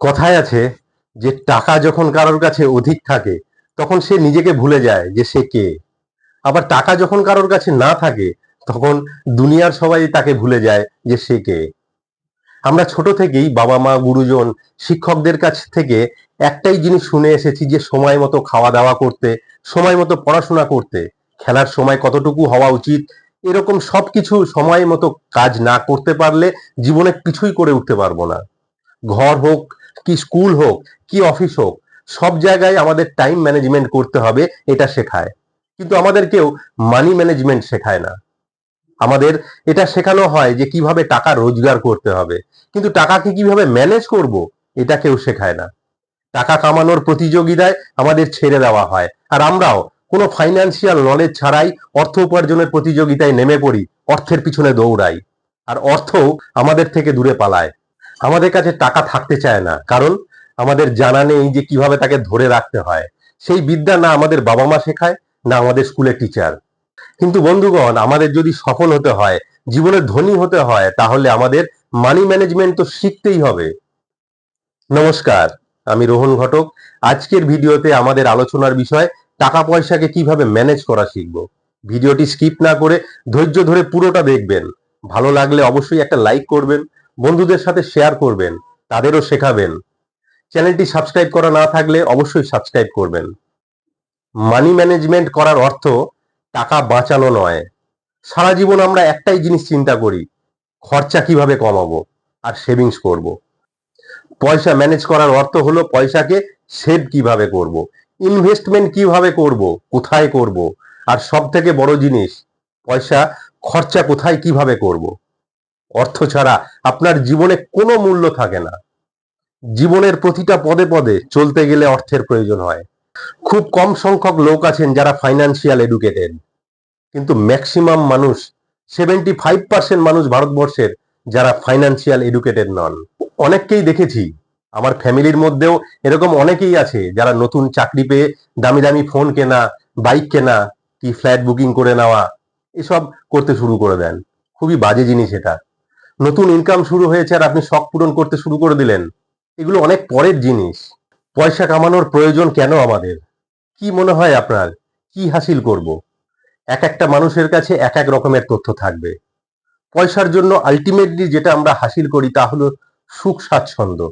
কথায় আছে যে টাকা যখন কারোর কাছে অধিক থাকে, তখন সে নিজেকে ভুলে যায় যে সে কে। আবার টাকা যখন কারোর কাছে না থাকে, তখন দুনিয়ার সবাই তাকে ভুলে যায় যে সে কে। আমরা ছোট থেকেই বাবা মা গুরুজন, শিক্ষকদের কাছ থেকে একটাই জিনিস শুনে এসেছি যে সময় মতো খাওয়া দাওয়া করতে, সময় মতো পড়াশোনা করতে, খেলার সময় কতটুকু হওয়া উচিত, এরকম সবকিছু সময় মতো কাজ না করতে পারলে জীবনে কিছুই করে উঠতে পারব না। ঘর হোক কি স্কুল হোক, কি অফিস হোক, সব জায়গায় আমাদের টাইম ম্যানেজমেন্ট করতে হবে, এটা শেখায়। কিন্তু আমাদের কেউ মানি ম্যানেজমেন্ট শেখায় না। আমাদের এটা শেখানো হয় যে কীভাবে টাকা রোজগার করতে হবে। কিন্তু টাকাকে কীভাবে ম্যানেজ করব, এটা কেউ শেখায় না। টাকা কামানোর প্রতিযোগিতায় আমাদের ছেড়ে দেওয়া হয়। আর আমরাও কোনো ফাইন্যান্সিয়াল নলেজ ছাড়াই অর্থ উপার্জনের প্রতিযোগিতায় নেমে পড়ি, অর্থের পিছনে দৌড়াই। আর অর্থ আমাদের থেকে দূরে পালায়। আমাদের কাছে টাকা থাকতে চায় না। কারণ আমাদের জানা নেই যে কীভাবে তাকে ধরে রাখতে হয়। সেই বিদ্যা না আমাদের বাবা মা শেখায়, না আমাদের স্কুলের টিচার। কিন্তু বন্ধুগণ, আমাদের যদি সফল হতে হয়, জীবনে ধনী হতে হয়, তাহলে আমাদের মানি ম্যানেজমেন্ট তো শিখতেই হবে। নমস্কার, আমি রোহন ঘটক। আজকের ভিডিওতে আমাদের আলোচনার বিষয়, টাকা পয়সাকে কীভাবে ম্যানেজ করা শিখব। ভিডিওটি স্কিপ না করে ধৈর্য ধরে পুরোটা দেখবেন। ভালো লাগলে অবশ্যই একটা লাইক করবেন। বন্ধুদের সাথে শেয়ার করবেন, তাদেরও শেখাবেন চ্যানেলটি সাবস্ক্রাইব করা না থাকলে অবশ্যই সাবস্ক্রাইব করবেন মানি ম্যানেজমেন্ট করার অর্থ টাকা বাঁচানো নয় সারা জীবন আমরা একটাই জিনিস চিন্তা করি, খরচা কীভাবে কমাবো আর সেভিংস করব। পয়সা ম্যানেজ করার অর্থ হলো পয়সাকে সেভ কীভাবে করব। ইনভেস্টমেন্ট কীভাবে করব, কোথায় করব, আর সব থেকে বড় জিনিস, পয়সা খরচা কোথায় কীভাবে করব অর্থ ছাড়া আপনার জীবনে কোনো মূল্য থাকে না। জীবনের প্রতিটা পদে পদে চলতে গেলে অর্থের প্রয়োজন হয়। খুব কম সংখ্যক লোক আছেন যারা ফাইন্যান্সিয়াল এডুকেটেড কিন্তু ম্যাক্সিমাম মানুষ সেভেন্টি ফাইভ পার্সেন্ট মানুষ ভারতবর্ষের যারা ফাইন্যান্সিয়াল এডুকেটেড নন। অনেককেই দেখেছি, আমার ফ্যামিলির মধ্যেও এরকম অনেকেই আছে যারা নতুন চাকরি পেয়ে দামি দামি ফোন কেনা বাইক কেনা কি ফ্ল্যাট বুকিং করে নেওয়া, এসব করতে শুরু করে দেন। খুবই বাজে জিনিস এটা। নতুন ইনকাম শুরু হয়েছে আর আপনি শখ পূরণ করতে শুরু করে দিলেন। এগুলো অনেক পরের জিনিস। পয়সা কামানোর প্রয়োজন কেন আমাদের? কি মনে হয় আপনার? কি হাসিল করব? এক একটা মানুষের কাছে এক এক রকমের তথ্য থাকবে। পয়সার জন্য আলটিমেটলি যেটা আমরা হাসিল করি তা হলো সুখ স্বাচ্ছন্দ্য।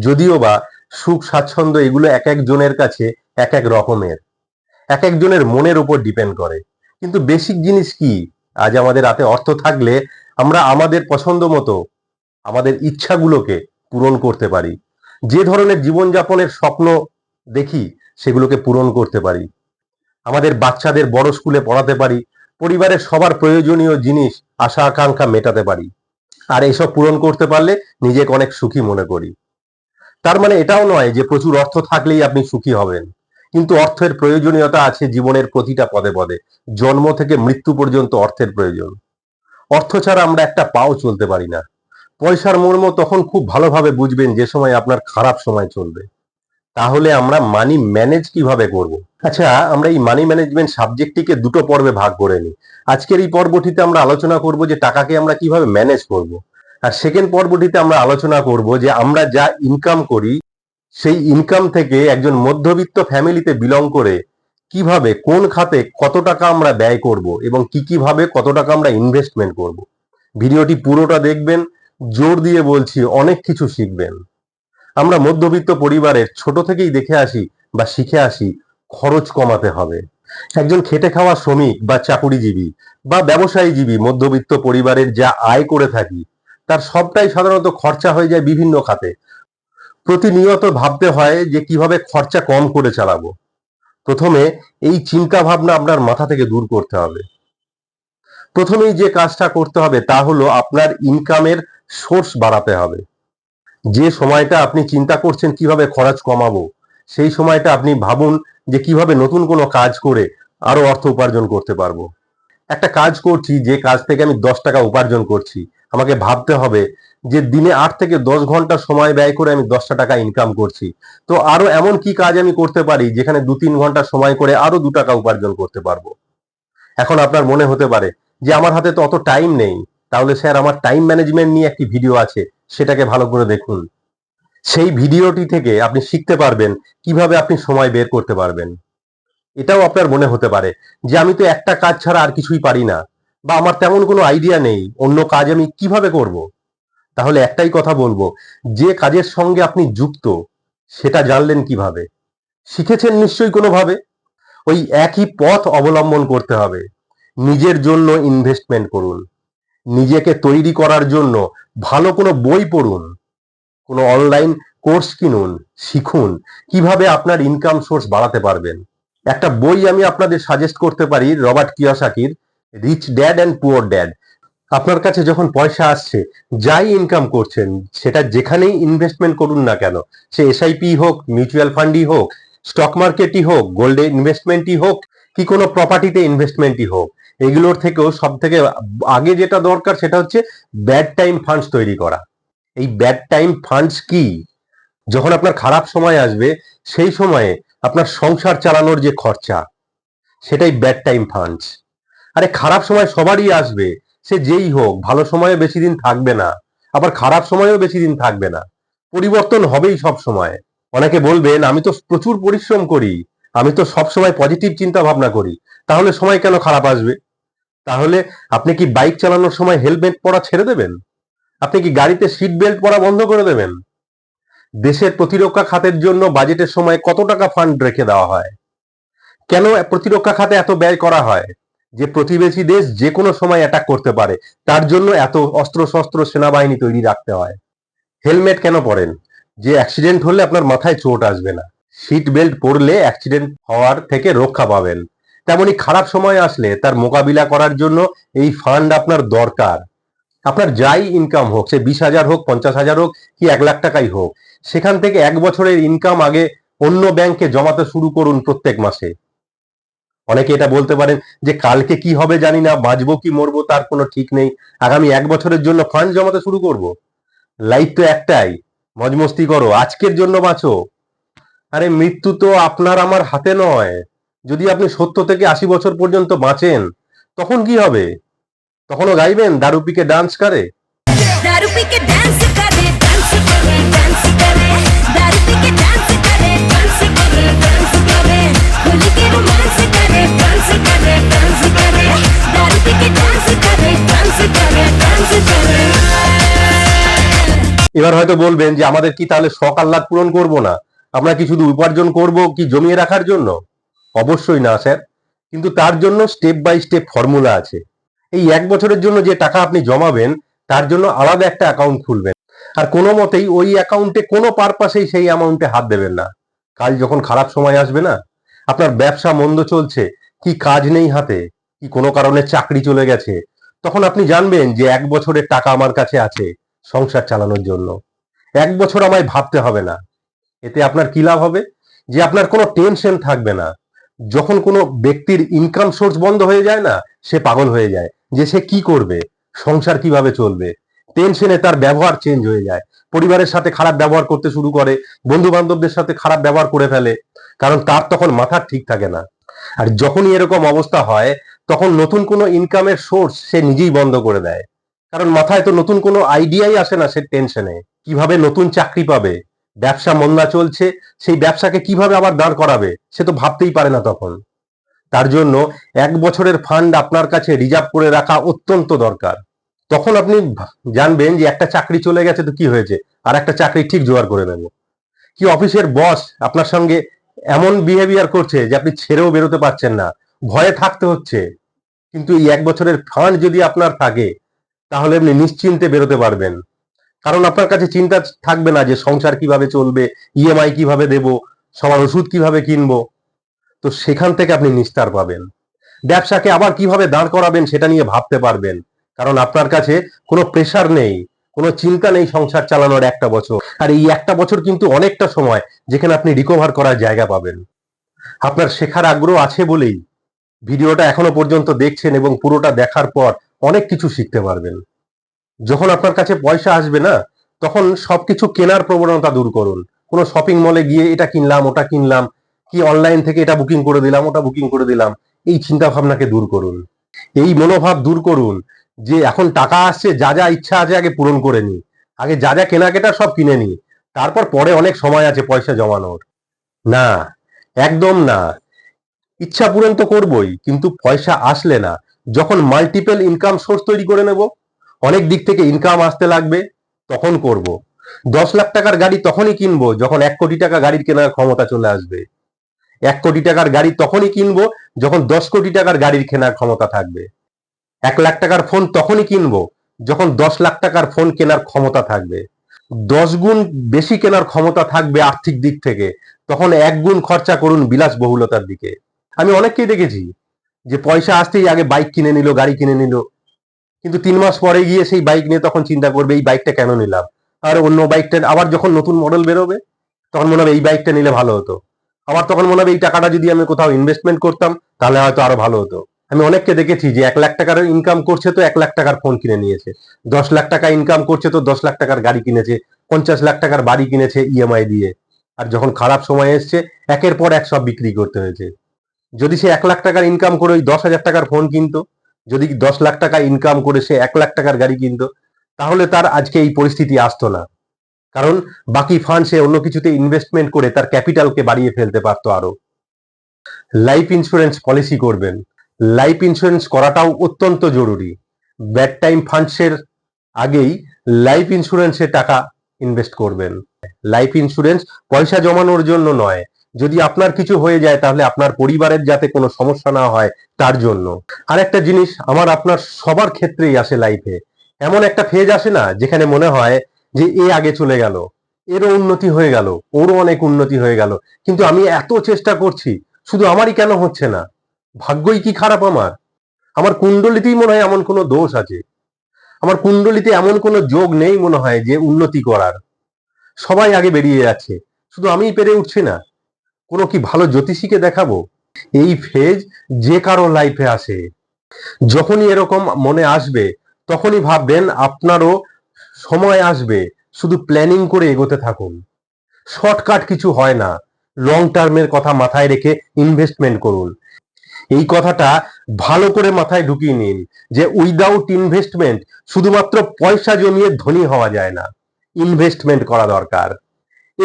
যদিও বা সুখ স্বাচ্ছন্দ্য এগুলো এক একজনের কাছে এক এক রকমের। এক একজনের মনের উপর ডিপেন্ড করে। কিন্তু বেসিক জিনিস কি? আজ আমাদের হাতে অর্থ থাকলে আমরা আমাদের পছন্দ মতো আমাদের ইচ্ছাগুলোকে পূরণ করতে পারি। যে ধরনের জীবনযাপনের স্বপ্ন দেখি, সেগুলোকে পূরণ করতে পারি। আমাদের বাচ্চাদের বড় স্কুলে পড়াতে পারি। পরিবারের সবার প্রয়োজনীয় জিনিস, আশা, আকাঙ্ক্ষা মেটাতে পারি। আর এইসব পূরণ করতে পারলে নিজেকে অনেক সুখী মনে করি। তার মানে এটাও নয় যে প্রচুর অর্থ থাকলেই আপনি সুখী হবেন। কিন্তু অর্থের প্রয়োজনীয়তা আছে জীবনের প্রতিটা পদে পদে। জন্ম থেকে মৃত্যু পর্যন্ত অর্থের প্রয়োজন। অর্থ ছাড়া আমরা একটা পাও চলতে পারি না। পয়সার মর্ম তখন খুব ভালোভাবে বুঝবেন যে সময় আপনার খারাপ সময় চলবে। তাহলে আমরা মানি ম্যানেজ কীভাবে করব? আচ্ছা আমরা এই মানি ম্যানেজমেন্ট সাবজেক্টটিকে দুটো পর্বে ভাগ করে নিই। আজকের এই পর্বটিতে আমরা আলোচনা করব যে টাকাকে আমরা কীভাবে ম্যানেজ করব। আর সেকেন্ড পর্বটিতে আমরা আলোচনা করব যে আমরা যা ইনকাম করি, সেই ইনকাম থেকে একজন মধ্যবিত্ত ফ্যামিলিতে বিলং করে কীভাবে, কোন খাতে কত টাকা আমরা ব্যয় করব এবং কি কীভাবে কত টাকা আমরা ইনভেস্টমেন্ট করব? ভিডিওটি পুরোটা দেখবেন, জোর দিয়ে বলছি অনেক কিছু শিখবেন। আমরা মধ্যবিত্ত পরিবারের ছোট থেকেই দেখে আসি বা শিখে আসি খরচ কমাতে হবে। একজন খেটে খাওয়া শ্রমিক বা চাকুরিজীবী বা ব্যবসায়ীজীবী মধ্যবিত্ত পরিবারের যা আয় করে থাকি, তার সবটাই সাধারণত খরচা হয়ে যায় বিভিন্ন খাতে। প্রতিনিয়ত ভাবতে হয় যে কীভাবে খরচা কম করে চালাবো। প্রথমে এই চিন্তা ভাবনা আপনার মাথা থেকে দূর করতে হবে। প্রথমেই যে কাজটা করতে হবে তা হলো আপনার ইনকামের সোর্স বাড়াতে হবে। যে সময়টা আপনি চিন্তা করছেন কীভাবে খরচ কমাবো, সেই সময়টা আপনি ভাবুন যে কীভাবে নতুন কোনো কাজ করে আরও অর্থ উপার্জন করতে পারব। একটা কাজ করছি, যে কাজ থেকে আমি দশ টাকা উপার্জন করছি, আমাকে ভাবতে হবে যে দিনে আট থেকে দশ ঘণ্টা সময় ব্যয় করে আমি দশটা টাকা ইনকাম করছি। তো আরও এমন কি কাজ আমি করতে পারি যেখানে দু তিন ঘণ্টা সময় করে আরও দু টাকা উপার্জন করতে পারব? এখন আপনার মনে হতে পারে যে আমার হাতে তো অত টাইম নেই, তাহলে স্যার আমার টাইম ম্যানেজমেন্ট নিয়ে একটি ভিডিও আছে, সেটাকে ভালো করে দেখুন। সেই ভিডিওটি থেকে আপনি শিখতে পারবেন কীভাবে আপনি সময় বের করতে পারবেন। এটাও আপনার মনে হতে পারে যে আমি তো একটা কাজ ছাড়া আর কিছুই পারি না, বা আমার তেমন কোনো আইডিয়া নেই, অন্য কাজ আমি কীভাবে করব? তাহলে একটাই কথা বলব, যে কাজের সঙ্গে আপনি যুক্ত, সেটা জানলেন কীভাবে? শিখেছেন নিশ্চয়ই কোনোভাবে? ওই একই পথ অবলম্বন করতে হবে, নিজের জন্য ইনভেস্টমেন্ট করুন, নিজেকে তৈরি করার জন্য ভালো কোনো বই পড়ুন, কোনো অনলাইন কোর্স কিনুন, শিখুন, কীভাবে আপনার ইনকাম সোর্স বাড়াতে পারবেন। একটা বই আমি আপনাদের সাজেস্ট করতে পারি, Robert কিয়সাকির rich dad and poor dad আপনার কাছে যখন পয়সা আসছে, যাই ইনকাম করছেন, সেটা যেখানেই ইনভেস্টমেন্ট করুন না কেন, সে এসআইপি হোক মিউচুয়াল ফান্ডই হোক স্টক মার্কেটই হোক গোল্ডে ইনভেস্টমেন্টই হোক, কি কোনো প্রপার্টিতে ইনভেস্টমেন্টই হোক, এগুলোর থেকেও সব থেকে আগে যেটা দরকার সেটা হচ্ছে ব্যাড টাইম ফান্ডস তৈরি করা। এই ব্যাড টাইম ফান্ডস কি? যখন আপনার খারাপ সময় আসবে, সেই সময়ে আপনার সংসার চালানোর যে খরচা, সেটাই ব্যাড টাইম ফান্ডস আরে খারাপ সময় সবারই আসবে সে যেই হোক, ভালো সময়ে বেশি দিন থাকবে না, আবার খারাপ সময়েও বেশি দিন থাকবে না। পরিবর্তন হবেই সব সময়। অনেকে বলবেন, আমি তো প্রচুর পরিশ্রম করি, আমি তো সব সময় পজিটিভ চিন্তা ভাবনা করি, তাহলে সময় কেন খারাপ আসবে? তাহলে আপনি কি বাইক চালানোর সময় হেলমেট পরা ছেড়ে দেবেন? আপনি কি গাড়িতে সিট বেল্ট পরা বন্ধ করে দেবেন? দেশের প্রতিরক্ষা খাতের জন্য বাজেটের সময় কত টাকা ফান্ড রেখে দেওয়া হয়? কেন প্রতিরক্ষা খাতে এত ব্যয় করা হয়? যে প্রতিবেশী দেশ যে কোনো সময় অ্যাটাক করতে পারে, তার জন্য এত অস্ত্র শস্ত্র সেনাবাহিনী তৈরি রাখতে হয়। হেলমেট কেন পরেন? যে অ্যাক্সিডেন্ট হলে আপনার মাথায় চোট আসবে না। সিট বেল্ট পরলে অ্যাক্সিডেন্ট হওয়ার থেকে রক্ষা পাবেন। তেমনি খারাপ সময় আসলে তার মোকাবিলা করার জন্য এই ফান্ড আপনার দরকার। আপনার যাই ইনকাম হোক, সে বিশ হাজার হোক, পঞ্চাশ হাজার হোক, কি এক লাখ টাকাই হোক, সেখান থেকে এক বছরের ইনকাম আগে অন্য ব্যাংকে জমাতে শুরু করুন প্রত্যেক মাসে। অনেকে এটা বলতে পারেন যে কালকে কি হবে জানি না, বাঁচবো কি মরবো তার কোনো ঠিক নেই। আগামী এক বছরের জন্য ফান্ড জমাতে শুরু করব। লাইফ তো একটাই, মজমস্তি করো, আজকের জন্য বাঁচো। আরে মৃত্যু তো আপনার আমার হাতে নয়। যদি আপনি সত্তর থেকে আশি বছর পর্যন্ত বাঁচেন, তখন কি হবে? তখনও গাইবেন, দারুপিকে ডান্স করে। দারুপিকে ডান্স করে ডান্স করে ডান্স করে। এবার হয়তো বলবেন যে আমাদের কি তাহলে শখ আহ্লাদ পূরণ করব না? আমরা কি শুধু উপার্জন করব কি জমিয়ে রাখার জন্য? অবশ্যই না, স্যার। কিন্তু তার জন্য স্টেপ বাই স্টেপ ফর্মুলা আছে। এই এক বছরের জন্য যে টাকা আপনি জমাবেন, তার জন্য আলাদা একটা অ্যাকাউন্ট খুলবেন। আর কোনো মতেই ওই অ্যাকাউন্টে কোনো পারপাসেই সেই অ্যামাউন্টে হাত দেবেন না। কাল যখন খারাপ সময় আসবে না, আপনার ব্যবসা মন্দ চলছে, কি কাজ নেই হাতে, কি কোনো কারণে চাকরি চলে গেছে, তখন আপনি জানবেন যে এক বছরের টাকা আমার কাছে আছে। সংসার চালানোর জন্য। এক বছর আমায় ভাবতে হবে না। এতে আপনার কি লাভ হবে? যে আপনার কোনো টেনশন থাকবে না। যখন কোনো ব্যক্তির ইনকাম সোর্স বন্ধ হয়ে যায় না, সে পাগল হয়ে যায়। যে সে কি করবে? সংসার কীভাবে চলবে? টেনশনে তার ব্যবহার চেঞ্জ হয়ে যায়। পরিবারের সাথে খারাপ ব্যবহার করতে শুরু করে বন্ধু বান্ধবদের সাথে খারাপ ব্যবহার করে ফেলে, কারণ তার তখন মাথা ঠিক থাকে না। আর যখনই এরকম অবস্থা হয়, তখন নতুন কোনো ইনকামের সোর্স সে নিজেই বন্ধ করে দেয়। কারণ মাথায় তো নতুন কোনো আইডিয়াই আসে না সে টেনশনে কীভাবে নতুন চাকরি পাবে? ব্যবসা মন্দা চলছে, সেই ব্যবসাকে কীভাবে আবার দাঁড় করাবে? সে তো ভাবতেই পারে না তখন। তার জন্য এক বছরের ফান্ড আপনার কাছে রিজার্ভ করে রাখা অত্যন্ত দরকার। তখন আপনি জানবেন যে একটা চাকরি চলে গেছে তো কি হয়েছে? আর একটা চাকরি ঠিক জোগাড় করে নেব। কি অফিসের বস আপনার সঙ্গে এমন বিহেভিয়ার করছে যে আপনি ছেড়েও বেরোতে পারছেন না? ভয়ে থাকতে হচ্ছে। কিন্তু এই এক বছরের ফান্ড যদি আপনার থাকে তাহলে আপনি নিশ্চিন্তে বেরোতে পারবেন। কারণ আপনার কাছে চিন্তা থাকবে না যে সংসার কীভাবে চলবে ইএমআই কীভাবে দেব, সবার ওষুধ কীভাবে কিনবো। তো সেখান থেকে আপনি নিস্তার পাবেন। ব্যবসাকে আবার কীভাবে দাঁড় করাবেন সেটা নিয়ে ভাবতে পারবেন। কারণ আপনার কাছে কোনো প্রেশার নেই, কোনো চিন্তা নেই সংসার চালানোর একটা বছর। আর এই একটা বছর কিন্তু অনেকটা সময় যেখানে আপনি রিকভার করার জায়গা পাবেন। আপনার শেখার আগ্রহ আছে বলেই ভিডিওটা এখনও পর্যন্ত দেখছেন এবং পুরোটা দেখার পর অনেক কিছু শিখতে পারবেন। যখন আপনার কাছে পয়সা আসবে না, তখন সবকিছু কেনার প্রবণতা দূর করুন। কোনো শপিং মলে গিয়ে এটা কিনলাম, ওটা কিনলাম, কি অনলাইন থেকে এটা বুকিং করে দিলাম, ওটা বুকিং করে দিলাম, এই চিন্তা ভাবনাকে দূর করুন। এই মনোভাব দূর করুন যে এখন টাকা আসছে, যা যা ইচ্ছা আছে আগে পূরণ করে নি। আগে যা যা কেনাকাটা সব কিনে নি। তারপর পরে অনেক সময় আছে পয়সা জমানোর। না, একদম না। ইচ্ছা পূরণ তো করবই, কিন্তু পয়সা আসলে না। যখন মাল্টিপল ইনকাম সোর্স তৈরি করে নেব, অনেক দিক থেকে ইনকাম আসতে লাগবে, তখন করব। দশ লাখ টাকার গাড়ি তখনই কিনবো যখন এক কোটি টাকা গাড়ির কেনার ক্ষমতা চলে আসবে। এক কোটি টাকার গাড়ি তখনই কিনবো যখন দশ কোটি টাকার গাড়ির কেনার ক্ষমতা থাকবে। এক লাখ টাকার ফোন তখনই কিনবো যখন দশ লাখ টাকার ফোন কেনার ক্ষমতা থাকবে। দশ গুণ বেশি কেনার ক্ষমতা থাকবে আর্থিক দিক থেকে, তখন এক গুণ খরচা করুন বিলাসবহুলতার দিকে। আমি অনেককেই দেখেছি যে পয়সা আসতেই আগে বাইক কিনে নিল, গাড়ি কিনে নিল। কিন্তু তিন মাস পরে গিয়ে সেই বাইক নিয়ে তখন চিন্তা করবে, এই বাইকটা কেন নিলাম? আর অন্য বাইকটা আবার যখন নতুন মডেল বেরোবে, তখন মনে হবে এই বাইকটা নিলে ভালো হতো। আবার তখন মনে হবে এই টাকাটা যদি আমি কোথাও ইনভেস্টমেন্ট করতাম, তাহলে হয়তো আরও ভালো হতো। আমি অনেককে দেখেছি যে এক লাখ টাকার ইনকাম করছে তো, এক লাখ টাকার ফোন কিনে নিয়েছে। দশ লাখ টাকা ইনকাম করছে তো, দশ লাখ টাকার গাড়ি কিনেছে, পঞ্চাশ লাখ টাকার বাড়ি কিনেছে ইএমআই দিয়ে। আর যখন খারাপ সময় এসছে, একের পর এক সব বিক্রি করতে হয়েছে। যদি সে এক লাখ টাকার ইনকাম করে ওই দশ হাজার টাকার ফোন কিনতো, যদি দশ লাখ টাকা ইনকাম করে সে এক লাখ টাকার গাড়ি কিনতো, তাহলে তার আজকে এই পরিস্থিতি আসতো না। কারণ বাকি ফান্ড সে অন্য কিছুতে ইনভেস্টমেন্ট করে তার ক্যাপিটালকে বাড়িয়ে ফেলতে পারতো আরও। লাইফ ইন্স্যুরেন্স পলিসি করবেন। লাইফ ইন্স্যুরেন্স করাটাও অত্যন্ত জরুরি। ব্যাড টাইম ফান্ডসের আগেই লাইফ ইন্স্যুরেন্সে টাকা ইনভেস্ট করবেন। লাইফ ইন্স্যুরেন্স পয়সা জমানোর জন্য নয় যদি আপনার কিছু হয়ে যায়, তাহলে আপনার পরিবারের যাতে কোনো সমস্যা না হয়, তার জন্য। আর একটা জিনিস আমার আপনার সবার ক্ষেত্রেই আসে লাইফে এমন একটা ফেজ আসে না, যেখানে মনে হয় যে এ আগে চলে গেল, এরও উন্নতি হয়ে গেল, ওরও অনেক উন্নতি হয়ে গেল। কিন্তু আমি এত চেষ্টা করছি, শুধু আমারই কেন হচ্ছে না? ভাগ্যই কি খারাপ আমার? আমার কুণ্ডলিতেই মনে হয় এমন কোনো দোষ আছে। আমার কুণ্ডলিতে এমন কোনো যোগ নেই মনে হয় যে উন্নতি করার। সবাই আগে বেরিয়ে যাচ্ছে। শুধু আমিই পেরে উঠছি না। কোনো কি ভালো জ্যোতিষীকে দেখাবো? এই ফেজ যে কারও লাইফে আসে। যখনই এরকম মনে আসবে, তখনই ভাববেন আপনারও সময় আসবে, শুধু প্ল্যানিং করে এগোতে থাকুন। শর্টকাট কিছু হয় না। লং টার্মের কথা মাথায় রেখে ইনভেস্টমেন্ট করুন। এই কথাটা ভালো করে মাথায় ঢুকিয়ে নিন যে উইদাউট ইনভেস্টমেন্ট শুধুমাত্র পয়সা জমিয়ে ধনী হওয়া যায় না। ইনভেস্টমেন্ট করা দরকার।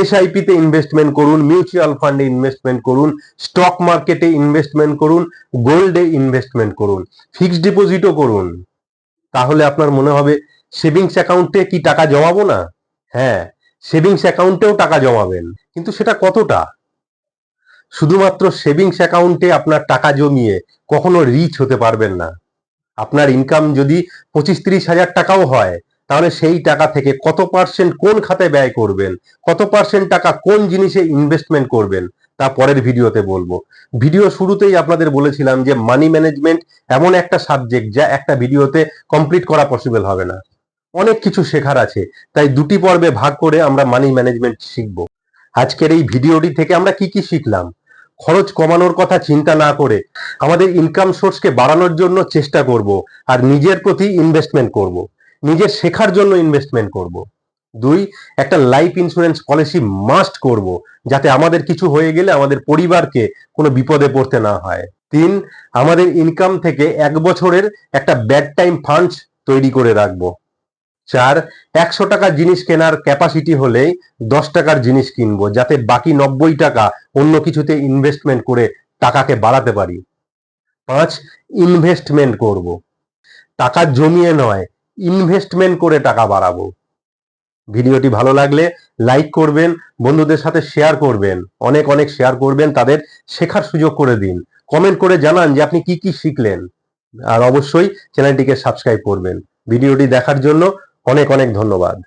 এসআইপি তে ইনভেস্টমেন্ট করুন মিউচুয়াল ফান্ডে ইনভেস্টমেন্ট করুন স্টক মার্কেটে ইনভেস্টমেন্ট করুন গোল্ডে ইনভেস্টমেন্ট করুন ফিক্সড ডিপোজিটও করুন। তাহলে আপনার মনে হবে সেভিংস অ্যাকাউন্টে কি টাকা জমাবো না? হ্যাঁ সেভিংস অ্যাকাউন্টেও টাকা জমাবেন। কিন্তু সেটা কতটা? শুধুমাত্র সেভিংস অ্যাকাউন্টে আপনার টাকা জমিয়ে কখনো রিচ হতে পারবেন না। আপনার ইনকাম যদি পঁচিশ ত্রিশ হাজার টাকাও হয় তাহলে সেই টাকা থেকে কত পার্সেন্ট কোন খাতে ব্যয় করবেন? কত পার্সেন্ট টাকা কোন জিনিসে ইনভেস্টমেন্ট করবেন? তা পরের ভিডিওতে বলব। ভিডিও শুরুতেই আপনাদের বলেছিলাম যে মানি ম্যানেজমেন্ট এমন একটা সাবজেক্ট যা একটা ভিডিওতে কমপ্লিট করা পসিবল হবে না। অনেক কিছু শেখার আছে, তাই দুটি পর্বে ভাগ করে আমরা মানি ম্যানেজমেন্ট শিখব। আজকের এই ভিডিওটি থেকে আমরা কি কি শিখলাম? খরচ কমানোর কথা চিন্তা না করে আমাদের ইনকাম সোর্সকে বাড়ানোর জন্য চেষ্টা করব আর নিজের প্রতি ইনভেস্টমেন্ট করব। নিজের শেখার জন্য ইনভেস্টমেন্ট করব। দুই, একটা লাইফ ইন্স্যুরেন্স পলিসি মাস্ট করব, যাতে আমাদের কিছু হয়ে গেলে আমাদের পরিবারকে কোনো বিপদে পড়তে না হয়। তিন, আমাদের ইনকাম থেকে এক বছরের একটা ব্যাড টাইম ফান্ড তৈরি করে রাখব। চার, একশো টাকার জিনিস কেনার ক্যাপাসিটি হলেই দশ টাকার জিনিস কিনবো, যাতে বাকি নব্বই টাকা অন্য কিছুতে ইনভেস্টমেন্ট করে টাকাকে বাড়াতে পারি। পাঁচ ইনভেস্টমেন্ট করব। টাকা জমিয়ে নয় ইনভেস্টমেন্ট করে টাকা বাড়াবো। ভিডিওটি ভালো লাগলে লাইক করবেন, বন্ধুদের সাথে শেয়ার করবেন, অনেক অনেক শেয়ার করবেন, তাদের শেখার সুযোগ করে দিন। কমেন্ট করে জানান যে আপনি কি কি শিখলেন, আর অবশ্যই চ্যানেলটিকে সাবস্ক্রাইব করবেন। ভিডিওটি দেখার জন্য অনেক অনেক ধন্যবাদ।